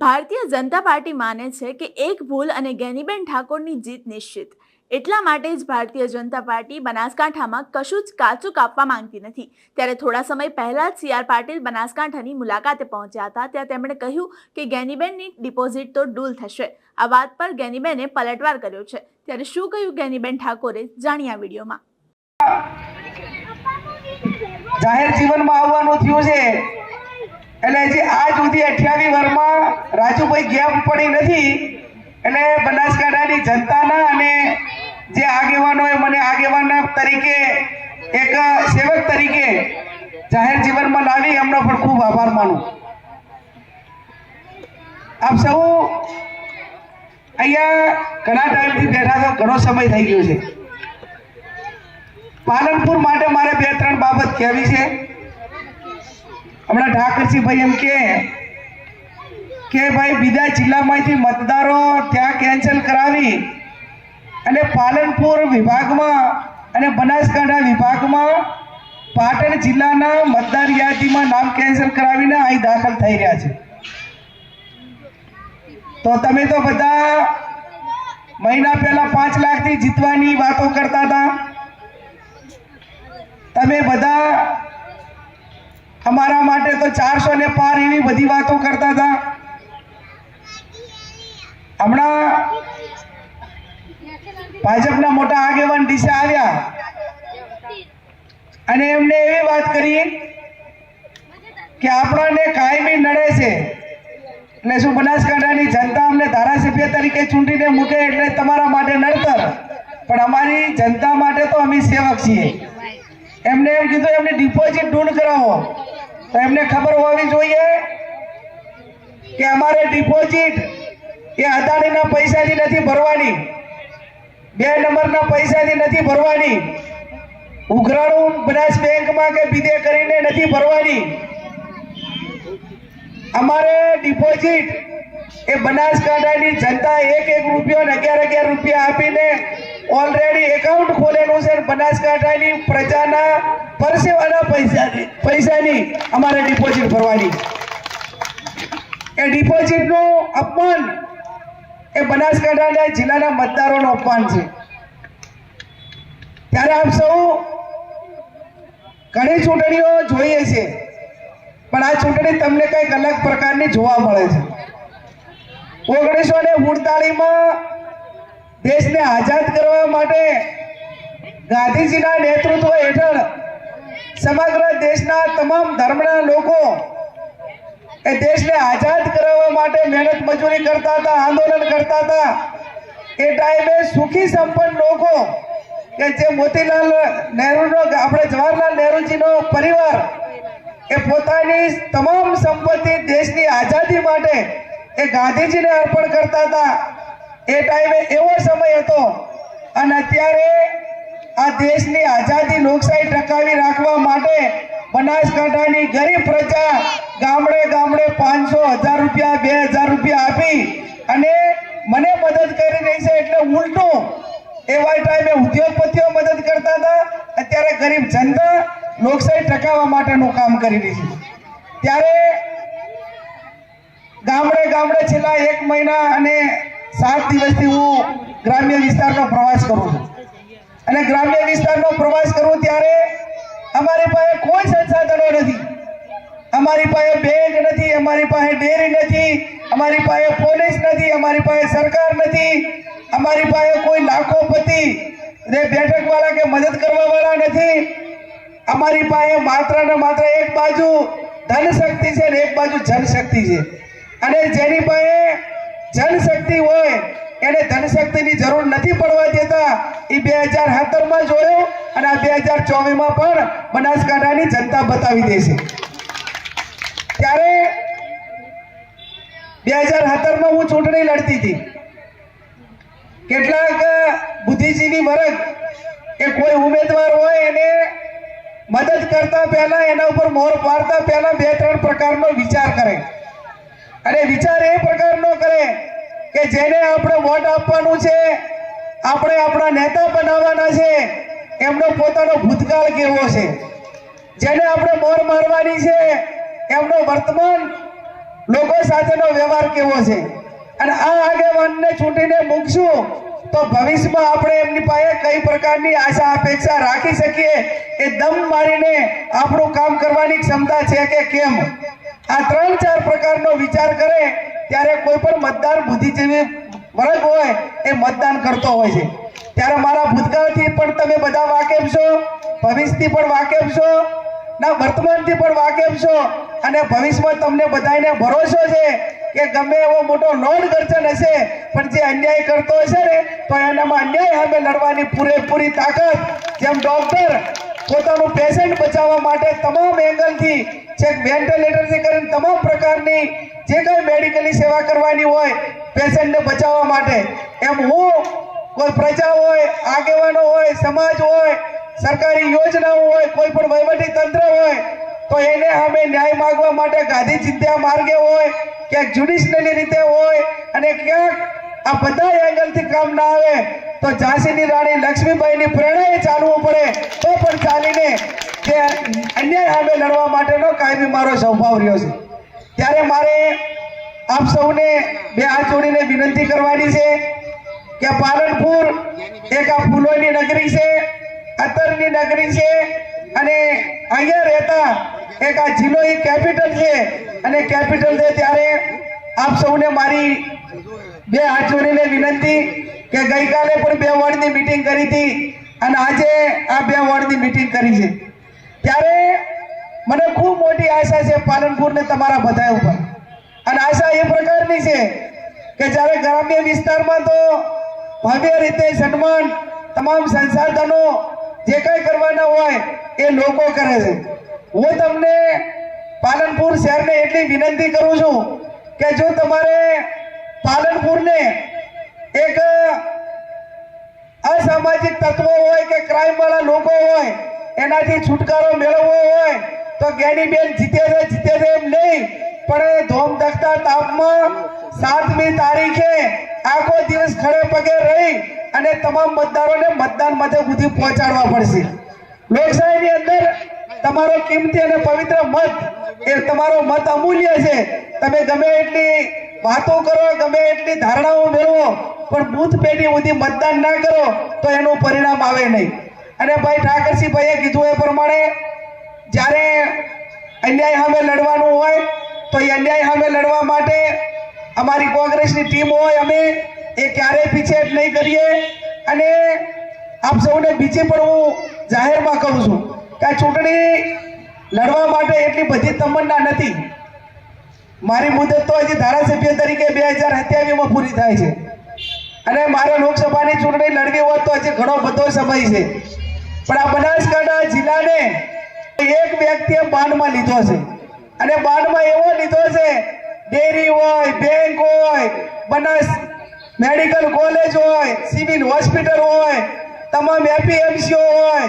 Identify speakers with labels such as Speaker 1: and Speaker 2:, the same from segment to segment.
Speaker 1: Bharatiya Janata party માને છે કે એક ભૂલ અને ગેનીબેન ઠાકોરની જીત નિશ્ચિત. એટલા માટે જ ભારતીય જનતા પાર્ટી બનાસકાંઠામાં કશું જ કાચું કાપવા માંગતી નથી. ત્યારે થોડા સમય પહેલા જ સી આર પાટીલ બનાસકાંઠાની મુલાકાતે પહોંચ્યા હતા. ત્યાં તેમણે કહ્યું કે ગેનીબેનની ડિપોઝિટ તો ડૂલ થશે. આ વાત પર ગેનીબેને પલટવાર કર્યો છે. ત્યારે શું કહ્યું ગેનીબેન ઠાકોરે જાણ્યા વિડીયોમાં?
Speaker 2: જાહેર જીવનમાં આવવાનું થયું છે. એટલે હજી આજ સુધી અઠ્યાવીસ વર્ષમાં રાજુભાઈ ગેપ પડી નથી એટલે બનાસકાંઠાની જનતાના અને જે આગેવાનોએ મને આગેવાન તરીકે એક સેવક તરીકે જાહેર જીવનમાં લાવી એમનો પણ ખૂબ આભાર માનું. આપ સૌ અહીંયા ઘણા ટાઈમથી બેઠા તો ઘણો સમય થઈ ગયો છે. પાલનપુર માટે મારે બે ત્રણ બાબત કહેવી છે. હમણાં ઠાકરસિંહભાઈ એમ કે કે ભાઈ બીજા જિલ્લામાંથી મતદારો ત્યાં કેન્સલ કરાવી અને પાલનપુર વિભાગમાં અને બનાસકાંઠા વિભાગમાં પાટણ જિલ્લાના મતદાર યાદીમાં નામ કેન્સલ કરાવીને અહીં દાખલ થઈ રહ્યા છે. તો તમે તો બધા મહિના પહેલા પાંચ લાખથી જીતવાની વાતો કરતા હતા. તમે બધા અમારા માટે તો ચારસો ને પાર એવી બધી વાતો કરતા હતા. હમણાં ભાજપના મોટા આગેવાન દિશા આવ્યા. અને એમને એવી વાત કરી કે આપણને કાયમી નડે છે. એટલે શું બનાસકાંઠાની જનતા અમને ધારાસભ્ય તરીકે ચૂંટીને મૂકે એટલે તમારા માટે નડતર. પણ અમારી જનતા માટે તો અમે સેવક છીએ. એમને એમ કીધું, એમને ડિપોઝિટ દૂર કરાવો. તો એમને ખબર હોવી જોઈએ કે અમારે ડિપોઝિટ એ અદાણીના પૈસાથી નથી ભરવાની. બે નંબરના પૈસાથી નથી ભરવાની. ઉઘરાણું બનાસ બેંકમાં કે બીજે કરીને નથી ભરવાની. અમારે ડિપોઝિટ એ બનાસકાંઠાની જનતા એક એક રૂપિયો ને અગિયાર અગિયાર રૂપિયા આપીને ઓલરેડી એકાઉન્ટ ખોલેલું છે બનાસકાંઠાની પ્રજાના પરસેવાના પૈસાની પૈસાની અમારે ડિપોઝિટ ભરવાની. એ ડિપોઝિટનું અપમાન એ બનાસકાંઠાના જિલ્લાના મતદારોનું અપમાન છે. ત્યારે આપ સૌ ઘણી ચૂંટણીઓ જોઈએ છે, પણ આ ચૂંટણી તમને કંઈક અલગ પ્રકારની જોવા મળે છે. ઓગણીસો ને ઉડતાલીસમાં દેશને આઝાદ કરવા માટે ગાંધીજીના નેતૃત્વ હેઠળ સમગ્ર દેશના તમામ ધર્મના લોકો એ દેશને આઝાદ કરાવવા માટે મહેનત મજૂરી કરતા હતા, આંદોલન કરતા હતા. એ ટાઈમે સુખી સંપન્ન લોકો કે જે મોતીલાલ નહેરુનો, આપણે જવાહરલાલ નહેરુજીનો પરિવાર, એ પોતાની તમામ સંપત્તિ દેશની આઝાદી માટે એ ગાંધીજીને અર્પણ કરતા હતા. એ ટાઈમે એવો સમય હતો અને અત્યારે આ દેશની આઝાદી લોકશાહી ટકાવી રાખવા માટે બનાસકાંઠાની ગરીબ પ્રજા ગામડે ગામડે પાંચસો હજાર રૂપિયા, બે હજાર રૂપિયા આપી અને મને મદદ કરી રહી છે એટલે ઉલટું એવા ટાઈમે ઉદ્યોગપતિઓ મદદ કરતા હતા. અત્યારે ગરીબ જનતા લોકશાહી ટકાવવા માટેનું કામ કરી રહી છે. ત્યારે ગામડે ગામડે છેલ્લા એક મહિના અને સાત દિવસથી હું ગ્રામ્ય વિસ્તારનો પ્રવાસ કરું છું. અને ગ્રામ્ય વિસ્તારનો પ્રવાસ કરું ત્યારે અમારી પાસે કોઈ સંસાધનો નથી. અમારી પાસે બેંક નથી, અમારી પાસે ડેરી નથી, અમારી પાસે પોલીસ નથી, અમારી પાસે સરકાર નથી, અમારી પાસે કોઈ લાખોપતિ ને બેઠક વાળા કે મદદ કરવા વાળા નથી. અમારી પાસે માત્ર ને માત્ર એક બાજુ ધન શક્તિ છે ને એક બાજુ જનશક્તિ છે. અને જેની પાસે જનશક્તિ હોય, એને ધનશક્તિની જરૂર નથી પડવા દેતા. એ બે હજાર સત્તરમાં જોયો અને આ બે હજાર ચોવીસમાં પણ બનાસકાંઠાની જનતા બતાવી દેશે. ત્યારે બે હજાર સત્તરમાં હું ચૂંટણી લડતી હતી. કેટલાક બુદ્ધિજીવી વર્ગ કે કોઈ ઉમેદવાર હોય એને મદદ કરતા પહેલા એના ઉપર મોર પાડતા પહેલા બે ત્રણ પ્રકારનો વિચાર કરે. અને વિચાર એ પ્રકારનો કરે કે જેને આપણે વોટ આપવાનું છે, આપણે આપણા નેતા બનાવવાના છે, એમનો પોતાનો ભૂતકાળ કેવો છે? જેને આપણે મોર મારવાની છે, એમનો વર્તમાન લોકો સાથેનો વ્યવહાર કેવો છે? અને આ આગેવાનને ચૂંટીને મૂકશું તો ભવિષ્યમાં આપણે એમની પાસે કઈ પ્રકારની આશા, અપેક્ષા રાખી શકીએ એ દમ મારીને આપણું કામ કરવાની ક્ષમતા છે કે કેમ? આ ત્રણ ચાર પ્રકારનો વિચાર કરે, ત્યારે કોઈ પણ મતદાર બુદ્ધિજીવી વર્ગ હોય, એ મતદાન કરતો હોય છે. ત્યારે મારા ભૂતકાળથી પણ તમે બધા વાકેફ છો ભવિષ્યથી પણ વાકેફ છો ના, વર્તમાનથી પણ વાકેફ છો અને ભવિષ્યમાં તમને બધાને ભરોસો છે કે ગમે એવો મોટો લોડ ગર્જન હશે, પણ જે અન્યાય કરતો હશે ને, તો એનામાં અન્યાય સામે લડવાની પૂરેપૂરી તાકાત, જેમ ડોક્ટર પોતાનું પેશન્ટ બચાવવા માટે તમામ એંગલથી છેક વેન્ટિલેટરથી કરીને તમામ પ્રકારની જે કંઈ મેડિકલની સેવા કરવાની હોય, પેશન્ટને બચાવવા માટે. એમ હું કોઈ પ્રજા હોય, આગેવાનો હોય, સમાજ હોય, સરકારી યોજનાઓ હોય, કોઈ પણ વહીવટી તંત્ર હોય, તો એને અમે ન્યાય માંગવા માટે ગાંધી ચિંત્યા માર્ગે હોય, ક્યાંક જ્યુડિશિયલી રીતે હોય, અને ક્યાંક આ બધા એંગલથી કામ ના આવે તો ઝાંસીની રાણી લક્ષ્મીબાઈની પ્રેરણાએ ચાલવું પડે, તો પણ ચાલીને તે અન્યાય સામે લડવા માટેનો કાયમી મારો સ્વભાવ રહ્યો છે. ત્યારે મારે આપ સૌને બે હાથ જોડીને વિનંતી કરવાની છે કે પાલનપુર એક આ ફૂલોની નગરી છે, અત્તરની નગરી છે, અને અહીંયા રહેતા એક આ જિલ્લો એ કેપિટલ છે. અને કેપિટલ છે ત્યારે આપ સૌને મારી બે હાથ વિનંતી કે ગઈકાલે પણ બે વોર્ડની મિટિંગ કરી હતી અને આજે આ બે વોર્ડની મીટિંગ કરી છે. ત્યારે મને ખૂબ મોટી આશા છે પાલનપુરને તમારા બધા ઉપર. અને આશા એ પ્રકારની છે કે જ્યારે ગ્રામ્ય વિસ્તારમાં તો ભવ્ય રીતે સન્માન તમામ સંસાધનો જે કંઈ કરવાના હોય એ લોકો કરે છે. હું તમને પાલનપુર શહેરને એટલી વિનંતી કરું છું કે જો તમારે પાલનપુરને એક અસામાજિક તત્વો હોય કે ક્રાઇમ વાળા લોકો હોય, એનાથી છુટકારો મેળવવો હોય, તો જ્ઞાનીબેન જીતે છે જીતે છે એમ નહીં, પણ એ ધોમ ધકતા તાપમાં સાતમી તારીખે આખો દિવસ ખડે પગે રહી અને તમામ મતદારોને મતદાન માટે સુધી પહોંચાડવા પડશે. લોકશાહીની અંદર તમારો કિંમતી અને પવિત્ર મત એ તમારો મત અમૂલ્ય છે. તમે ગમે એટલી વાતો કરો, ગમે એટલી ધારણાઓ મેળવો, પણ બૂથ પેઢી સુધી મતદાન ના કરો, તો એનું પરિણામ આવે નહીં. અને ભાઈ ઠાકરસિંહભાઈએ કીધું એ પ્રમાણે, જ્યારે અન્યાય સામે લડવાનું હોય, તો એ અન્યાય સામે લડવા માટે અમારી કોંગ્રેસની ટીમ હોય, અમે એ ક્યારેય પીછેટ નહીં કરીએ. અને આપ સૌને બીજી પણ હું જાહેરમાં કહું છું કે ચૂંટણી લડવા માટે એટલી બધી તમન્ના નથી. મારી મુદત તો હજી ધારાસભ્ય તરીકે બે હજાર સત્યાવીસમાં પૂરી થાય છે. અને મારે લોકસભાની ચૂંટણી લડવી હોત તો હજી ઘણો બધો સમય છે. પણ આ બનાસકાંઠા જિલ્લાને એક વ્યક્તિએ બાંધમાં લીધો છે. અને બાંધમાં એવો લીધો છે, ડેરી હોય, બેંક હોય, બનાસ મેડિકલ કોલેજ હોય, સિવિલ હોસ્પિટલ હોય, તમામ એપીએમસીઓ હોય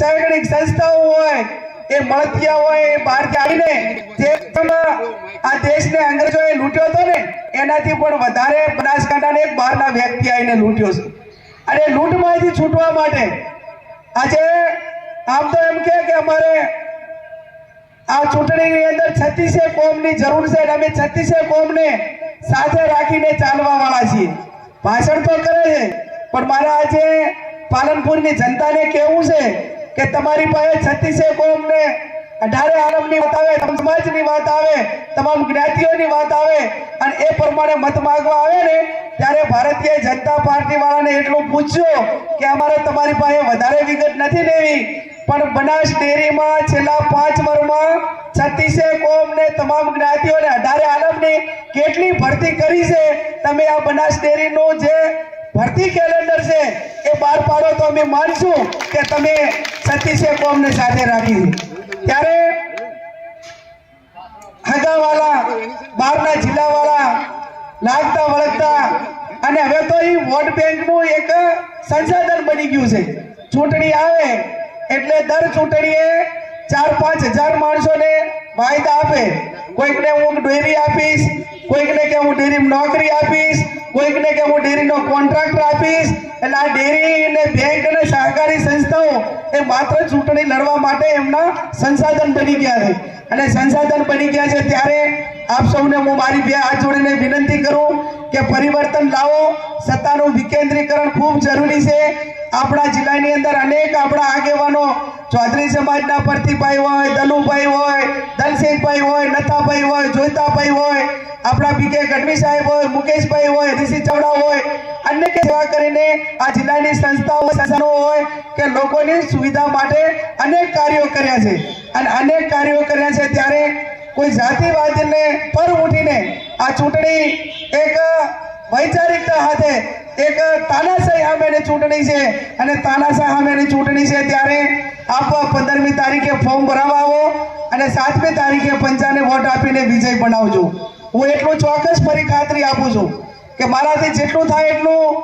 Speaker 2: શૈક્ષણિક સંસ્થાઓ હોય એ મળતિયા હોય, એ બહારથી આવીને જે આ દેશને અંગ્રેજોએ લૂંટ્યો હતો ને, એનાથી પણ વધારે બનાસકાંઠાને એક બહારના વ્યક્તિ આવીને લૂંટ્યો છે. અને લૂંટમાંથી છૂટવા માટે આજે આમ તો એમ કે અમારે આ ચૂંટણીની અંદર છત્રીસે કોમની જરૂર છે અમે છત્રીસે કોમને સાથે રાખીને ચાલવા વાળા છીએ. ભાષણ તો કરે છે, પણ મારા આજે પાલનપુરની જનતાને કેવું છે કે તમારી પાસે છત્રીસે કોમને? અઢારે આલમની વાત આવે, તમામ સમાજની વાત આવે, તમામ જ્ઞાતિઓની વાત આવે, અને એ પ્રમાણે મત માંગવા આવે ને, ત્યારે ભારતીય જનતા પાર્ટી વાળાને એટલું પૂછજો કે અમારે તમારી પાસે વધારે વિગત નથી લેવી, પણ બનાસ ડેરીમાં છેલ્લા પાંચ વર્ષમાં છત્તીસે કોમ ને તમામ જ્ઞાતિઓ ને અઢારે આલમની કેટલી ભરતી કરી છે? તમે આ બનાસ ડેરીનું જે ભરતી કેલેન્ડર છે, એ બહાર પાડો તો અમે માનશું કે તમે સતીશે કોમને સાથે રાખી ત્યારે હગાવાલા, બહારના જિલ્લાવાળા લાગતા વળગતા અને હવે તો એ વોટ બેંકનું એક સંસાધન બની ગયું છે. ચૂંટણી આવે એટલે દર ચૂંટણીએ ચાર પાંચ હજાર માણસોને વાયદા આપે. કોઈકને હું ડેરી આપીશ, કોઈકને કે હું ડેરી નોકરી આપીશ કોઈકને કે હું ડેરીનો કોન્ટ્રાક્ટર આપીશ, એટલે આ ડેરી અને બેંક અને સહકારી સંસ્થાઓ એ માત્ર ચૂંટણી લડવા માટે એમના સંસાધન બની ગયા છે. અને સંસાધન બની ગયા છે ત્યારે આપ સૌને હું મારી બે હાથ જોડીને વિનંતી કરું કે પરિવર્તન લાવો. સત્તાનું વિકેન્દ્રીકરણ ખૂબ જરૂરી છે. આપણા જિલ્લાની અંદર અનેક આપણા આગેવાનો ચૌધરી સમાજના પ્રતિભાઈ હોય, દલુભાઈ હોય દલસિંહભાઈ હોય, નથાભાઈ હોય, જોઈતાભાઈ હોય આપણા પીકે ગઢવી સાહેબ હોય, મુકેશભાઈ હોય, ઋષિ ચાવડા હોય, અન્ય કે સેવા કરીને આ જિલ્લાની સંસ્થાઓ, સંસ્થાનો હોય કે લોકોની સુવિધા માટે અનેક કાર્યો કર્યા છે. અને અનેક કાર્યો કર્યા છે ત્યારે કોઈ જાતિવાદીને પર ઉઠીને આ ચૂંટણી એક વૈચારિકતા સાથે એક તાનાશાહી સામેની ચૂંટણી છે. અને તાનાશાહ સામેની ચૂંટણી છે ત્યારે આપ પંદરમી તારીખે ફોર્મ ભરાવા અને સાતમી તારીખે પંચાને વોટ આપીને વિજય બનાવજો. હું એટલું ચોક્કસ ફરી ખાતરી આપું છું કે મારાથી જેટલું થાય એટલું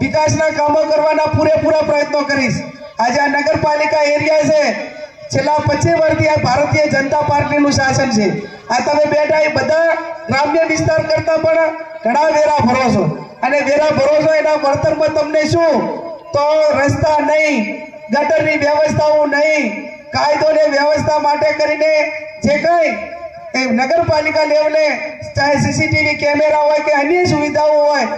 Speaker 2: વિકાસના કામો કરવાના પૂરેપૂરા પ્રયત્નો કરીશ. આજે આ નગરપાલિકા એરિયા છે, છેલ્લા પચીસ વર્ષથી આ ભારતીય જનતા પાર્ટીનું શાસન છે. આ તમે બેઠા એ બધા ગ્રામ્ય વિસ્તાર કરતા પણ ઘણા વેરા ભરો છો. અને વેરા ભરો છો એના વળતરમાં તમને શું? તો રસ્તા નહીં, ગટરની વ્યવસ્થાઓ નહીં, કાયદો ને વ્યવસ્થા માટે કરીને જે કંઈ એ નગરપાલિકા લેવલે ચાહે સીસીટીવી કેમેરા હોય કે અન્ય સુવિધાઓ હોય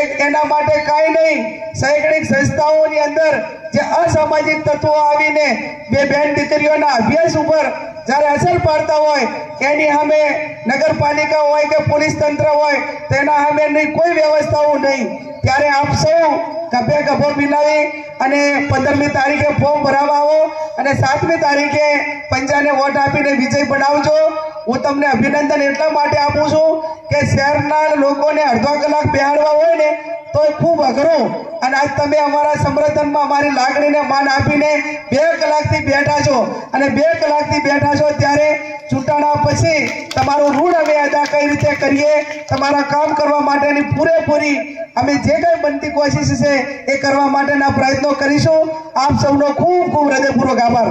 Speaker 2: એક એના માટે કાંઈ નહીં. શૈક્ષણિક સંસ્થાઓની અંદર જે અસામાજિક તત્વો આવીને બે બેન દીકરીઓના અભ્યાસ ઉપર જ્યારે અસર પાડતા હોય, એની સામે નગરપાલિકા હોય કે પોલીસ તંત્ર હોય, તેના સામે કોઈ વ્યવસ્થાઓ નહીં. ત્યારે આપ સૌ ગભે ગભો મિલાવી અને પંદરમી તારીખે ફોર્મ ભરાવા અને સાતમી તારીખે પંજાને વોટ આપીને વિજય બનાવજો. હું તમને અભિનંદન એટલા માટે આપું છું કે શહેરના લોકોને અડધો કલાક બેહાડવા હોય ને તો ખૂબ અઘરું. અને આજ તમે અમારા સમર્થનમાં અમારી લાગણીને માન આપીને બે કલાકથી બેઠા છો. અને બે કલાકથી બેઠા છો ત્યારે ચૂંટણા પછી તમારું ઋણ અમે અદા કઈ રીતે કરીએ, તમારા કામ કરવા માટેની પૂરેપૂરી અમે જે કંઈ બનતી કોશિશ છે એ કરવા માટેના પ્રયત્નો કરીશું. આપ સૌનો ખૂબ ખૂબ હૃદયપૂર્વક આભાર.